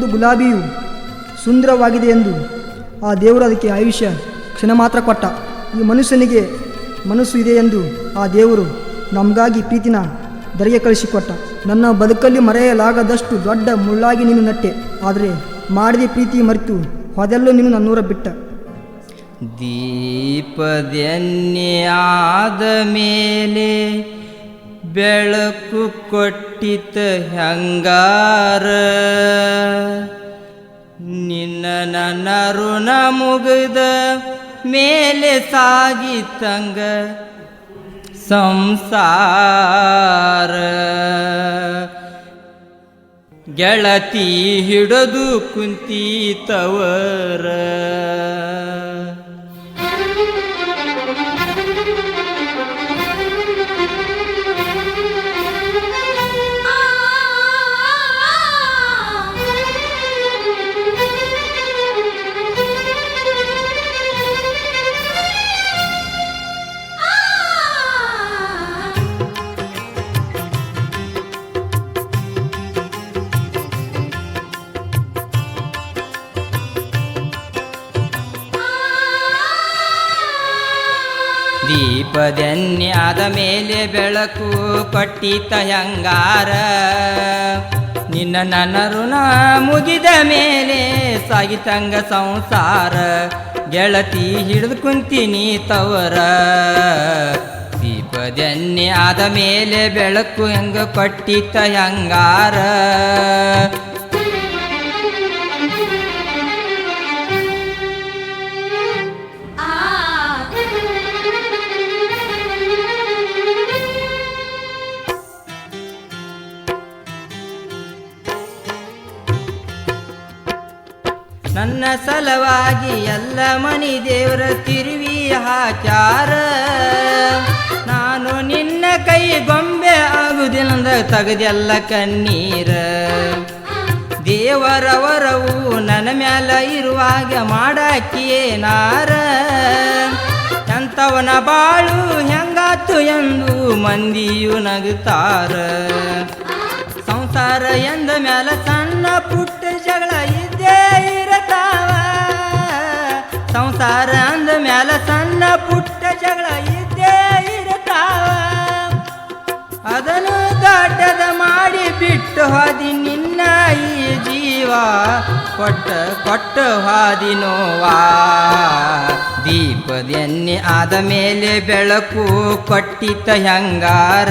ಒಂದು ಗುಲಾಬಿಯು ಸುಂದರವಾಗಿದೆ ಎಂದು ಆ ದೇವರು ಅದಕ್ಕೆ ಆಯುಷ್ಯ ಕ್ಷಣ ಮಾತ್ರ ಕೊಟ್ಟ. ಈ ಮನುಷ್ಯನಿಗೆ ಮನಸ್ಸು ಇದೆ ಎಂದು ಆ ದೇವರು ನಮಗಾಗಿ ಪ್ರೀತಿನ ದರಿಗೆ ಕಳಿಸಿಕೊಟ್ಟ. ನನ್ನ ಬದುಕಲ್ಲಿ ಮರೆಯಲಾಗದಷ್ಟು ದೊಡ್ಡ ಮುಳ್ಳಾಗಿ ನೀನು ನಟ್ಟೆ. ಆದರೆ ಮಾಡಿದ ಪ್ರೀತಿ ಮರೆತು ಹೊದೆಲ್ಲೂ ನೀನು ನನ್ನೂರ ಬಿಟ್ಟ. ದೀಪದನ್ಯಾದ ಮೇಲೆ ಬೆಳಕು ಕೊಟ್ಟಿತ ಹೆಂಗಾರ? ನಿನ್ನ ನನ್ನ ಋಣ ಮುಗಿದ ಮೇಲೆ ಸಾಗಿತಂಗ ಸಂಸಾರ. ಗೆಳತಿ ಹಿಡದು ಕುಂತೀತವರ. ದೀಪದನ್ನೆ ಆದ ಮೇಲೆ ಬೆಳಕು ಪಟ್ಟಿತ ಹೆಂಗಾರ. ನಿನ್ನ ನನ್ನ ಋಣ ಮುಗಿದ ಮೇಲೆ ಸಾಗಿತಂಗ ಸಂಸಾರ. ಗೆಳತಿ ಹಿಡಿದು ಕುಂತೀನಿ ತವರ. ದೀಪದನ್ನೆ ಆದ ಮೇಲೆ ಬೆಳಕು ಹೆಂಗ ಪಟ್ಟಿತ ಹೆಂಗಾರ. ನನ್ನ ಸಲವಾಗಿ ಎಲ್ಲ ಮನಿ ದೇವರ ತಿರುವಿ ಹಾಚಾರ ನಾನು ನಿನ್ನ ಕೈ ಗೊಂಬೆ ಆಗುದಿಲ್ಲಂದ ತಗದೆಲ್ಲ ಕಣ್ಣೀರ. ದೇವರ ವರವು ನನ್ನ ಮ್ಯಾಲ ಇರುವಾಗ ಮಾಡಾಕಿಯೇನಾರ ಎಂಥವನ ಬಾಳು ಹೆಂಗಾತು ಎಂದು ಮಂದಿಯು ನಗುತ್ತಾರ. ಸಂಸಾರ ಎಂದ ಮ್ಯಾಲ ಸಣ್ಣ ಪುಟ್ಟ ಜಗಳ ಸಂಸಾರ ಅಂದ ಮ್ಯಾಲ ಸಣ್ಣ ಪುಟ್ಟ ಜಗಳ ಇದ್ದೇ ಇರ್ತಾವ ಅದನ್ನು ದಾಟದ ಮಾಡಿ ಬಿಟ್ಟು ಹಾದಿ ನಿನ್ನ ಈ ಜೀವ. ಕೊಟ್ಟ ಕೊಟ್ಟ ಹಾದಿ ನೋವಾ. ದೀಪದೆನ್ನೆ ಆದ ಮೇಲೆ ಬೆಳಕು ಕೊಟ್ಟಿತ ಹೆಂಗಾರ.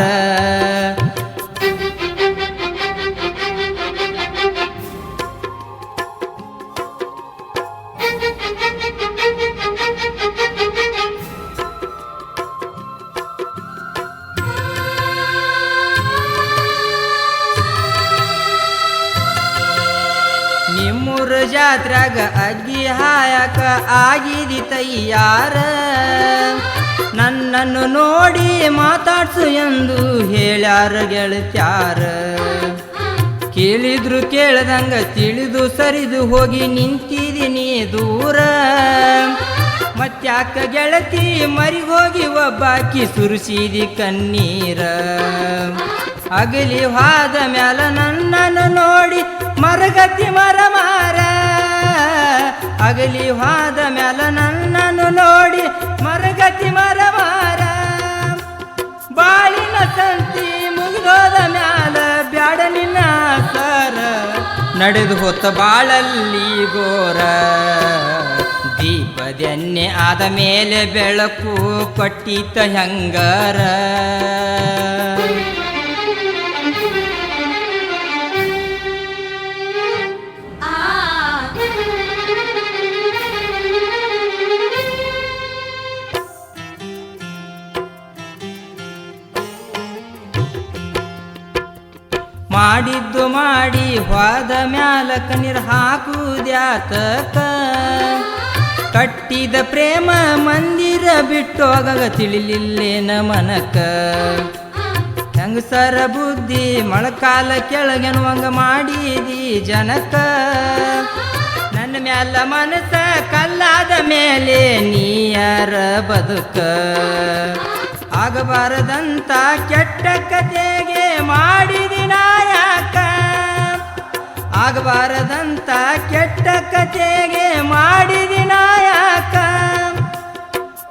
ನಿಮ್ಮೂರ ಜಾತ್ರಾಗ ಅಗ್ಗಿ ಹಾಯಕ ಆಗಿದಿ ತಯ್ಯಾರ. ನನ್ನನ್ನು ನೋಡಿ ಮಾತಾಡ್ಸು ಎಂದು ಹೇಳ್ಯಾರ ಗೆಳತ್ಯಾರ. ಕೇಳಿದ್ರು ಕೇಳದಂಗ ತಿಳಿದು ಸರಿದು ಹೋಗಿ ನಿಂತಿದ್ದೀನಿ ದೂರ. ಮತ್ತಾಕ ಗೆಳತಿ ಮರಿಗೋಗಿ ಒಬ್ಬಾಕಿ ಸುರಿಸಿದಿ ಕಣ್ಣೀರ. ಅಗಲಿ ಹಾದ ಮ್ಯಾಲ ನನ್ನನ್ನು ನೋಡಿ ಮರಗತಿ ಮರ ಮಾರ ಅಗಲಿ ಹಾದ ಮ್ಯಾಲ ನನ್ನನ್ನು ನೋಡಿ ಮರಗತಿ ಮರ ಮಾರ ಬಾಳಿನ ತಂತಿ ಮುಗಿದೋದ ಮ್ಯಾಲ ಬ್ಯಾಡ ನಿನ್ನ ಸರ. ನಡೆದು ಹೊತ್ತ ಬಾಳಲ್ಲಿ ಗೋರ ದೀಪದೆನ್ನೆ ಆದ ಮೇಲೆ ಬೆಳಕು ಕೊಟ್ಟಿತ ಹೆಂಗಾರ. ಹೋದ ಮ್ಯಾಲ ನೀರು ಹಾಕುದ್ಯಾತಕ ಕಟ್ಟಿದ ಪ್ರೇಮ ಮಂದಿರ ಬಿಟ್ಟು ಹೋಗಾಗ ತಿಳಿಲಿಲ್ಲೇನ ಮನಕ ಹೆಂಗಸರ ಬುದ್ಧಿ ಮೊಳಕಾಲ ಕೆಳಗೆನುವಂಗ ಮಾಡಿದಿ ಜನಕ? ನನ್ನ ಮ್ಯಾಲ ಮನಸ ಕಲ್ಲಾದ ಮೇಲೆ ನೀಯರ ಬದುಕ? ಆಗಬಾರದಂತ ಕೆಟ್ಟ ಕತೆಗೆ ಮಾಡಿದಿ ನಾಯಕ ಆಗಬಾರದಂತ ಕೆಟ್ಟ ಕಥೆಗೆ ಮಾಡಿದಿ ನಾಯಕ.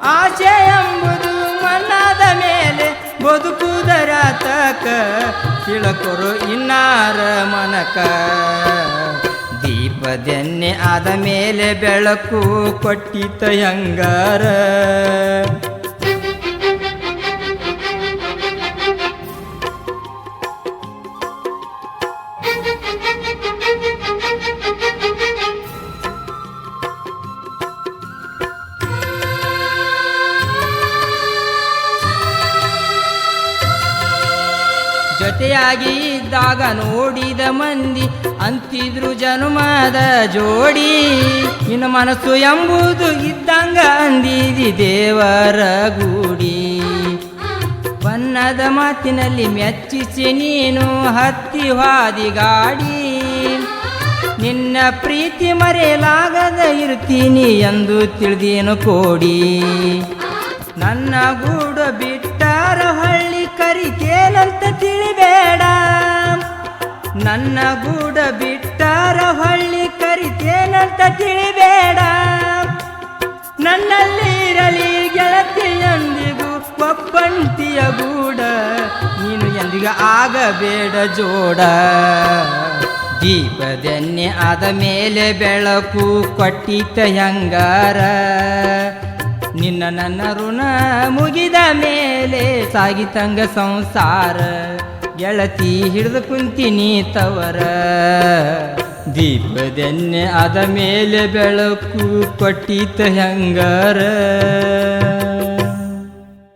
ಆಶೆ ಎಂಬುದು ಮಣ್ಣಾದ ಮೇಲೆ ಬದುಕುದರ ತಕ ಕಿಳಕೊರು ಇನ್ನಾರ ಮನಕ. ದೀಪದೆನ್ನೆ ಆದ ಮೇಲೆ ಬೆಳಕು ಕೊಟ್ಟಿತ ಹೆಂಗಾರ. ಜೊತೆಯಾಗಿ ಇದ್ದಾಗ ನೋಡಿದ ಮಂದಿ ಅಂತಿದ್ರು ಜನುಮದ ಜೋಡಿ. ಇನ್ನು ಮನಸ್ಸು ಎಂಬುದು ಇದ್ದಂಗ ಅಂದಿದಿ ದೇವರ ಗೂಡಿ. ಬಣ್ಣದ ಮಾತಿನಲ್ಲಿ ಮೆಚ್ಚಿಸಿ ನೀನು ಹತ್ತಿ ಹಾದಿ ಗಾಡಿ. ನಿನ್ನ ಪ್ರೀತಿ ಮರೆಯಲಾಗದ ಇರ್ತೀನಿ ಎಂದು ತಿಳಿದೇನು ಕೋಡಿ. ನನ್ನ ಗೂಡು ಬಿಟ್ಟಾರ ನನ್ನ ಗೂಡ ಬಿಟ್ಟಾರ ಹಳ್ಳಿ ಕರಿತೇನಂತ ತಿಳಿಬೇಡ. ನನ್ನಲ್ಲಿ ಇರಲಿ ಗೆಳತಿ ಎಂದಿಗೂ ಒಬ್ಬಂಟಿಯ ಗೂಡ. ನೀನು ಎಂದಿಗ ಆಗಬೇಡ ಜೋಡ. ದೀಪದನ್ನೇ ಆದ ಮೇಲೆ ಬೆಳಕು ಕೊಟ್ಟಿತ ಹೆಂಗಾರ. ನಿನ್ನ ನನ್ನ ಋಣ ಮುಗಿದ ಮೇಲೆ ಸಾಗಿತಂಗ ಸಂಸಾರ. ಗೆಳತಿ ಹಿಡಿದು ಕುಂತೀನಿ ತವರ. ದೀಪದೆನ್ನೆ ಅದ ಮೇಲೆ ಬೆಳಕು ಕೊಟ್ಟಿತ ಹೆಂಗಾರ.